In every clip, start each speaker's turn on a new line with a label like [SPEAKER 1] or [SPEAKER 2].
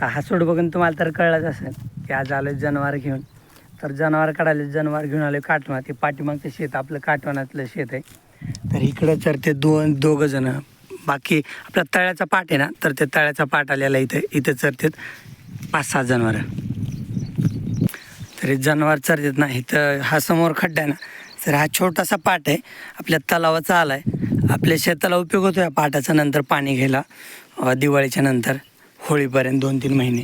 [SPEAKER 1] तर हासूड बघून तुम्हाला तर कळलंच असेल की आज आलो जनावर घेऊन. तर जनावर काढायला जनावर घेऊन आलो काटवा ते पाठीमागचं शेत आपलं काटवणातलं शेत आहे. तर इकडं तर ते दोन दोघं जण. बाकी आपला तळ्याचा पाट आहे ना तर ते तळ्याचा पाट आलेला इथं. इथं चरतात पाच सहा जनावरं. तरी जनावर चरतात ना इथं हा समोर खड्डा आहे ना तर हा छोटासा पाट आहे. आपल्या तलावाचा आला आहे आपल्या शेताला उपयोग होतो या पाटाचा नंतर पाणी घ्यायला दिवाळीच्या नंतर. होळीपर्यंत दोन तीन महिने.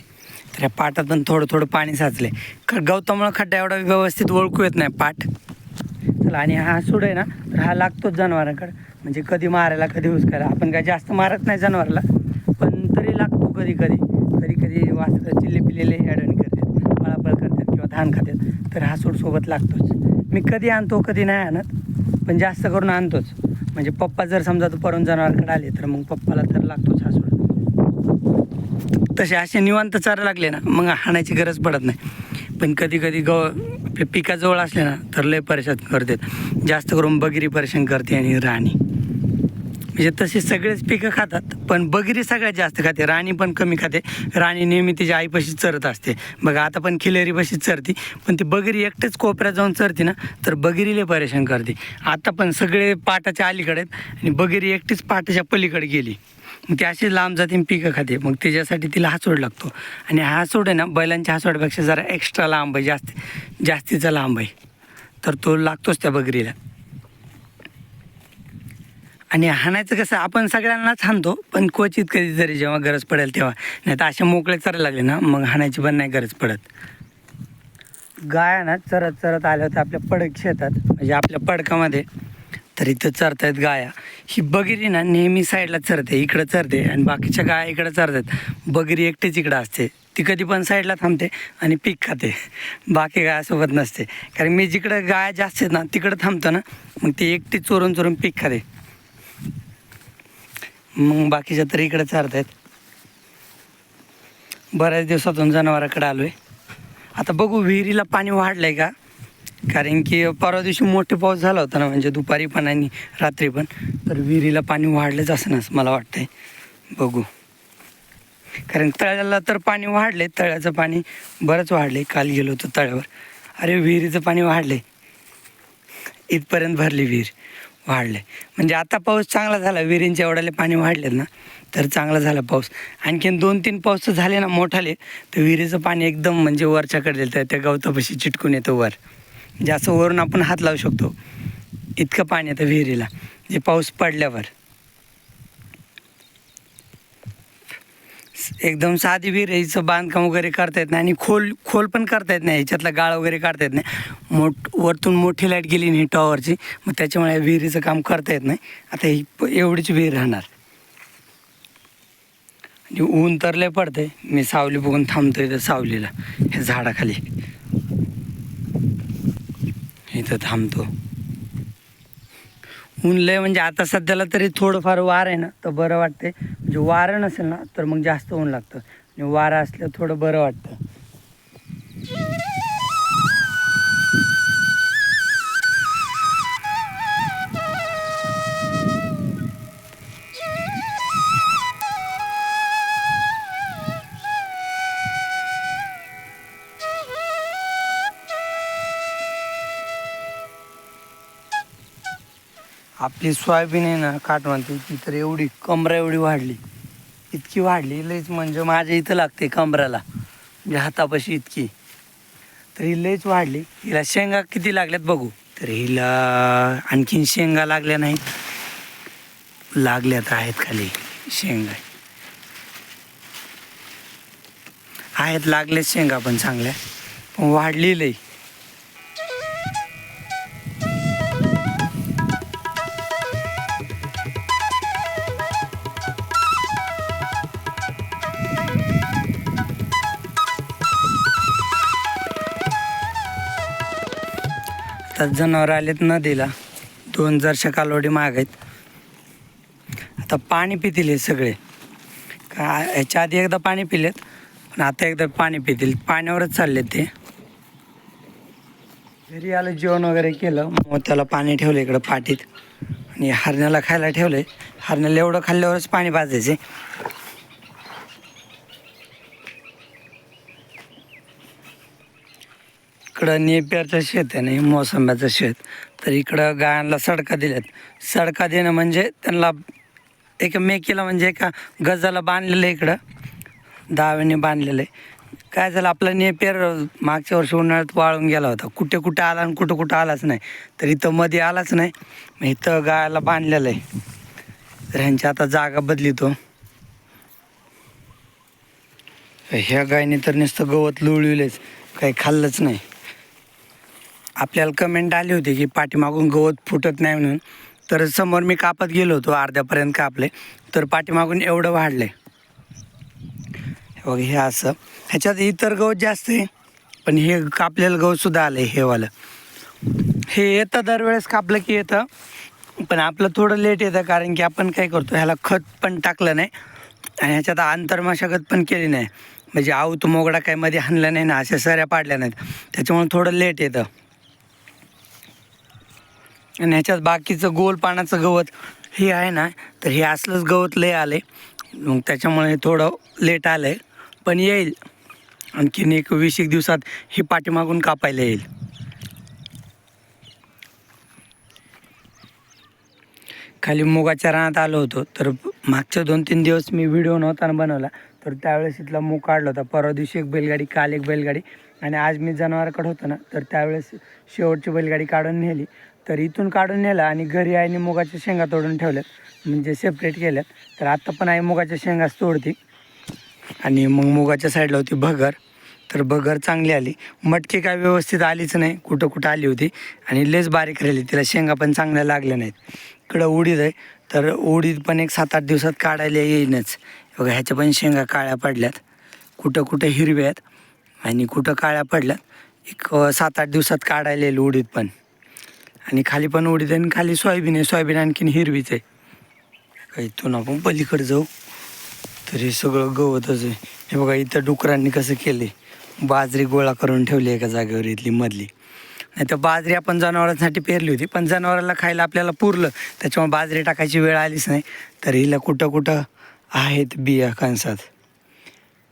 [SPEAKER 1] तर या पाटात पण थोडं थोडं पाणी साचले ख गवतामुळं खड्डा एवढा व्यवस्थित ओळखू येत नाही पाट. चला आणि हा सूड आहे ना तर हा लागतोच जनावरांकडे. म्हणजे कधी मारायला कधी हुसकायला. आपण काय जास्त मारत नाही जनावरला पण तरी लागतो कधी कधी. कधी कधी वासरं चिल्ले पिल्लेले अडण करतात पळापळ करतात किंवा धान खातात. तर हा सूड सोबत लागतोच. मी कधी आणतो कधी नाही आणत पण जास्त करून आणतोच. म्हणजे पप्पा जर समजा दुपारून जनावरकडे आले तर मग पप्पाला तर लागतोच हा सूड. तसे असे निवांत चारा लागले ना मग हाणायची गरज पडत नाही. पण कधी कधी गव पिकाजवळ असले ना तर लय परेशान करतात. जास्त करून बगिरी परेशान करते आणि राणी. म्हणजे तसे सगळेच पिकं खातात पण बगिरी सगळ्यात जास्त खाते. राणी पण कमी खाते. राणी नेहमी तिच्या आईपाशी चरत असते. बघा आता पण खिलेरीपाशी चरते पण ती बगिरी एकटेच कोपऱ्यात जाऊन चरते ना तर बगिरीले परेशान करते. आता पण सगळे पाटाच्या अलीकडे आहेत आणि बगिरी एकटीच पाटाच्या पलीकडे गेली. मग ती अशी लांब जाते पिकं खाते. मग त्याच्यासाठी तिला हासोड लागतो. आणि हा हासोड आहे ना बैलांच्या हासोडपेक्षा जरा एक्स्ट्रा लांब आहे जास्त जास्तीचा लांब आहे. तर तो लागतोच त्या बगरीला आणि हाणायचं कसं आपण सगळ्यांनाच हाणतो पण क्वचित कधीतरी जेव्हा गरज पडेल तेव्हा. नाही तर असे मोकळे चरायला लागले ना मग हाणायची पण नाही गरज पडत. गाय ना चरत चरत आल्या होत्या आपल्या पडक शेतात म्हणजे आपल्या पडकामध्ये. तर इथं चरतायत गाया. ही बगिरी ना नेहमी साईडला चरते इकडं चरते आणि बाकीच्या गाया इकडं चरतात. बगिरी एकटीच इकडं असते. ती कधी पण साईडला थांबते आणि पीक खाते. बाकी गायासोबत नसते. कारण मी जिकडं गाया जास्त आहेत ना तिकडं थांबतो ना मग ती एकटी चोरून चोरून पीक खाते. मग बाकीच्या तरी इकडं चारत आहेत बऱ्याच दिवसातून जनावराकडे आलो आहे आता बघू विहिरीला पाणी वाढलं आहे का? कारण की परवा दिवशी मोठे पाऊस झाला होता ना म्हणजे दुपारी पण आणि रात्री पण. तर विहिरीला पाणी वाढलंच असणार मला वाटतंय. बघू. कारण तळ्याला तर पाणी वाढले तळ्याचं पाणी बरंच वाढले काल गेलो होतो तळ्यावर. अरे विहिरीचं पाणी वाढले इथपर्यंत भरली विहीर. वाढले म्हणजे आता पाऊस चांगला झाला. विहिरींच्या एवढ्याले पाणी वाढलेत ना तर चांगला झाला पाऊस. आणखीन दोन तीन पाऊस झाले ना मोठाले. तर विहिरीचं पाणी एकदम म्हणजे वरच्याकडे त्या गवतापाशी चिटकून येतं वर. म्हणजे असं वरून आपण हात लावू शकतो इतकं पाणी येतं विहिरीला. जे पाऊस पडल्यावर. एकदम साधी विहीर हिचं बांधकाम वगैरे करता येत नाही आणि खोल खोल पण करता येत नाही ह्याच्यातला गाळ वगैरे काढता येत नाही. मोठ वरतून मोठी लाइट गेली नाही टॉवरची मग त्याच्यामुळे विहिरीचं काम करता येत नाही. आता ही प- एवढीच विहीर राहणार. आणि ऊन तर लय पडतंय. मी सावली बघून थांबतो इथं सावलीला ह्या झाडाखाली. इथं थांबतो. ऊन लय म्हणजे आता सध्याला तरी थोडंफार वार आहे ना तर बरं वाटते म्हणजे वारं नसेल ना तर मग जास्त ऊन लागतं. आणि वारं असलं थोडं बरं वाटतं. आपली सोयाबीन आहे ना काटवांती ती तर एवढी कमरा एवढी वाढली. इतकी वाढली लईच म्हणजे माझ्या इथं लागते कमराला. म्हणजे हातापाशी इतकी. तर ही लईच वाढली. हिला शेंगा किती लागल्यात बघू. तर हिला आणखीन शेंगा लागल्या नाहीत. लागल्यात आहेत खाली शेंगा. आहेत लागल्यात शेंगा पण चांगल्या. पण वाढली लई. आता जनावर आलेत नदीला. दोन जरशा कालवडी माग आहेत. आता पाणी पितील हे सगळे. का ह्याच्या आधी एकदा पाणी पिलेत पण आता एकदा पाणी पितील. पाण्यावरच चालले ते. घरी आलं जेवण वगैरे केलं मग त्याला पाणी ठेवलं इकडं पाटीत आणि हरण्याला खायला ठेवलं हरण्याला एवढं खाल्ल्यावरच पाणी पाजायचे इकडं नेप्याचं शेत आहे नाही मोसंब्याचं शेत. तर इकडं गायांना सडका दिल्यात. सडका देणं म्हणजे त्यांना एका मेकीला म्हणजे एका गजाला बांधलेलं आहे इकडं. दाव्याने बांधलेलं आहे. काय झालं आपला नेपेर मागच्या वर्षी उन्हाळ्यात वाळून गेला होता. कुठे कुठे आला आणि कुठं कुठं आलाच नाही. तर इथं मध्ये आलाच नाही. मग इथं गायाला बांधलेलं आहे. तर ह्यांची आता जागा बदलितो ह्या गायने तर नुसतं गवत लुळविलेच काही खाल्लंच नाही. आपल्याला कमेंट आली होती की पाठीमागून गवत फुटत नाही म्हणून. तर समोर मी कापत गेलो होतो अर्ध्यापर्यंत कापले. तर पाठीमागून एवढं वाढलं बघ हे असं. ह्याच्यात इतर गवत जास्त आहे पण हे कापलेलं गवतसुद्धा आलं आहे हेवालं. हे येतं दरवेळेस कापलं की येतं पण आपलं थोडं लेट येतं कारण की आपण काय करतो ह्याला खत पण टाकलं नाही आणि ह्याच्यात आंतरमशागत पण केली नाही. म्हणजे आऊत मोगडा काय मध्ये हाणला नाही ना अशा सऱ्या पाडल्या नाहीत. त्याच्यामुळे थोडं लेट येतं. आणि ह्याच्यात बाकीचं गोल पानाचं गवत हे आहे ना तर हे असलंच गवत लय आले मग त्याच्यामुळे हे थोडं लेट आलं आहे पण येईल. आणखीन एक वीस एक दिवसात हे पाठीमागून कापायला येईल. खाली मुगाच्या रानात आलो होतो तर मागच्या दोन तीन दिवस मी व्हिडिओ नव्हता बनवला तर त्यावेळेस इथला मूग काढला होता. परवा दिवशी एक बैलगाडी काल एक बैलगाडी. आणि आज मी जनावराकडे होतो ना तर त्यावेळेस शेवटची बैलगाडी काढून नेली. तर इथून काढून नेलं आणि घरी आईने मुगाच्या शेंगा तोडून ठेवल्यात. म्हणजे सेपरेट केल्यात. तर आत्ता पण आई मुगाच्या शेंगाच तोडते. आणि मग मुगाच्या साईडला होती भगर. तर भगर चांगली आली. मटकी काय व्यवस्थित आलीच नाही. कुठं कुठं आली होती. आणि लेस बारीक राहिली. तिला शेंगा पण चांगल्या लागल्या नाहीत. इकडं उडीद आहे. तर उडीद पण एक सात आठ दिवसात काढायला येईनच. बघा ह्याच्या पण शेंगा काळ्या पडल्यात. कुठं कुठं हिरव्या आहेत. आणि कुठं काळ्या पडल्यात. एक सात आठ दिवसात काढायला येईल उडीद पण. आणि खाली पण उडीद आणि खाली सोयाबीन आहे. सोयाबीन आणखीन हिरवीच आहे. का इथून आपण पलीकडे जाऊ. तर हे सगळं गवतच आहे. हे बघा इथं डुकरांनी कसं केले बाजरी गोळा करून ठेवली एका जागेवर इथली मधली. नाही तर बाजरी आपण जनावरांसाठी पेरली होती पण जनावराला खायला आपल्याला पुरलं. त्याच्यामुळे बाजरी टाकायची वेळ आलीच नाही. तर हिला कुठं कुठं आहेत बिया कणसात.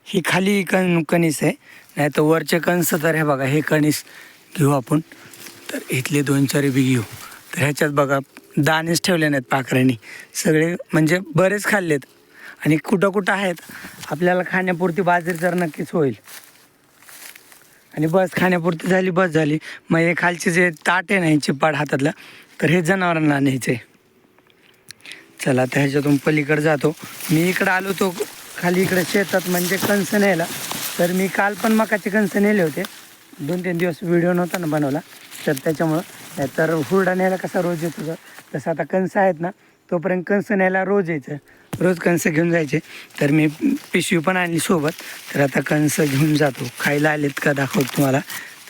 [SPEAKER 1] ही खाली कण कणीस आहे. नाही तर वरचे कणस तर हे बघा हे कणीस घेऊ आपण. तर इथले दोन चार बी घेऊ हो. तर ह्याच्यात बघा दाणेच ठेवले नाहीत पाखरांनी सगळे म्हणजे बरेच खाल्लेत. आणि कुठं कुठं आहेत आपल्याला खाण्यापुरती बाजरी तर नक्कीच होईल. आणि बस खाण्यापुरती झाली बस झाली. मग हे खालचे जे ताट आहे ना हे चिपाड हातातला तर हे जनावरांना न्यायचं आहे चला आता ह्याच्यातून पलीकडे जातो. मी इकडं आलो तो खाली इकडे शेतात म्हणजे कणसं न्यायला. तर मी काल पण मकाचे कणसं नेले होते. दोन तीन दिवस व्हिडिओ नव्हता ना बनवला. तर त्याच्यामुळं नाही तर हुरडा न्यायला कसा रोज येतो तर तसं आता कणस आहेत ना तोपर्यंत कणस न्यायला रोज यायचं. रोज कणस घेऊन जायचे. तर मी पिशवी पण आणली सोबत. तर आता कणस घेऊन जातो. खायला आलेत का दाखवतो तुम्हाला.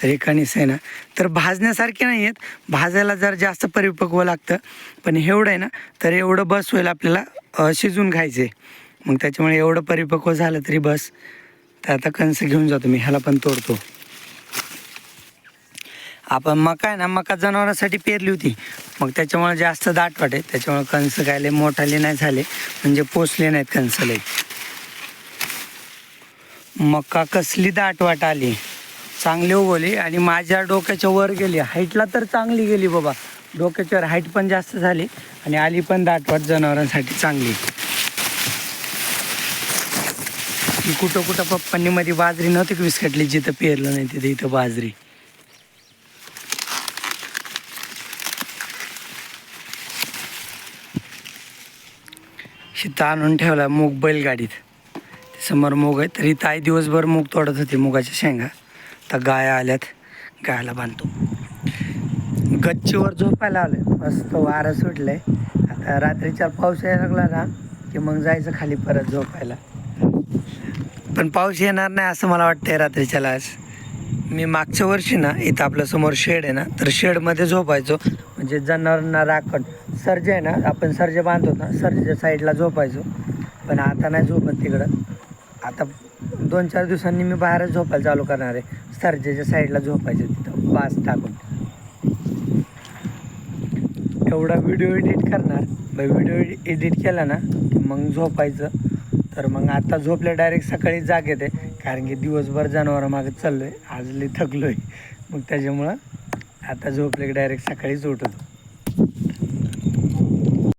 [SPEAKER 1] तर हे आहे ना. तर भाजण्यासारखे नाही आहेत. भाजायला जर जास्त परिपक्व लागतं. पण एवढं आहे ना तर एवढं बस होईल आपल्याला अ, शिजून खायचे. मग त्याच्यामुळे एवढं परिपक्व झालं तरी बस. तर आता कणस घेऊन जातो मी. ह्याला पण तोडतो. आपण मका आहे ना मका जनावरांसाठी पेरली होती. मग त्याच्यामुळे जास्त दाट वाटे. त्याच्यामुळे कणस काय मोठाले नाही झाले. म्हणजे पोचले नाहीत कणसला मका कसली दाट वाट आली. चांगली उगवली आणि माझ्या डोक्याच्या वर गेली. हाईटला तर चांगली गेली बाबा. डोक्याच्या वर हाईट पण जास्त झाली आणि आली पण दाटवाट जनावरांसाठी चांगली. कुठं कुठं पप्पांनी मध्ये बाजरी नव्हती विस्कटली? जिथं पेरलं नाही तिथे इथं बाजरी. शिता आणून ठेवला मूग बैलगाडीत. समोर मूग आहे तरी ताई दिवसभर मूग तोडत होती मुगाच्या शेंगा. तर गाया आल्यात गायला बांधतो. गच्चीवर झोपायला आलं मस्त वारं सुटलंय. आता रात्रीच्या पाऊस यायला लागला ना की मग जायचं खाली परत झोपायला. पण पाऊस येणार नाही असं मला वाटतंय रात्रीच्याला आज. मी मागच्या वर्षी ना इथं आपल्यासमोर शेड आहे ना तर शेडमध्ये झोपायचो. म्हणजे जनावरांना राखण. सर्जे आहे ना आपण सर्जे बांधतो ना सर्जेच्या साईडला झोपायचो. पण आता नाही झोपत तिकडं. आता दोन चार दिवसांनी मी बाहेरच झोपायला चालू करणार आहे. सर्जेच्या साईडला झोपायचं तिथं बास टाकून. एवढा व्हिडिओ एडिट करणार. व्हिडिओ एडिट केला ना की मग झोपायचं. तर मग आता झोपल्या डायरेक्ट सकाळी जाग येते. कारण की दिवसभर जनावरं मागं चाललो आहे आज थकलो आहे मग त्याच्यामुळं आता झोपले की डायरेक्ट सकाळीच उठतो.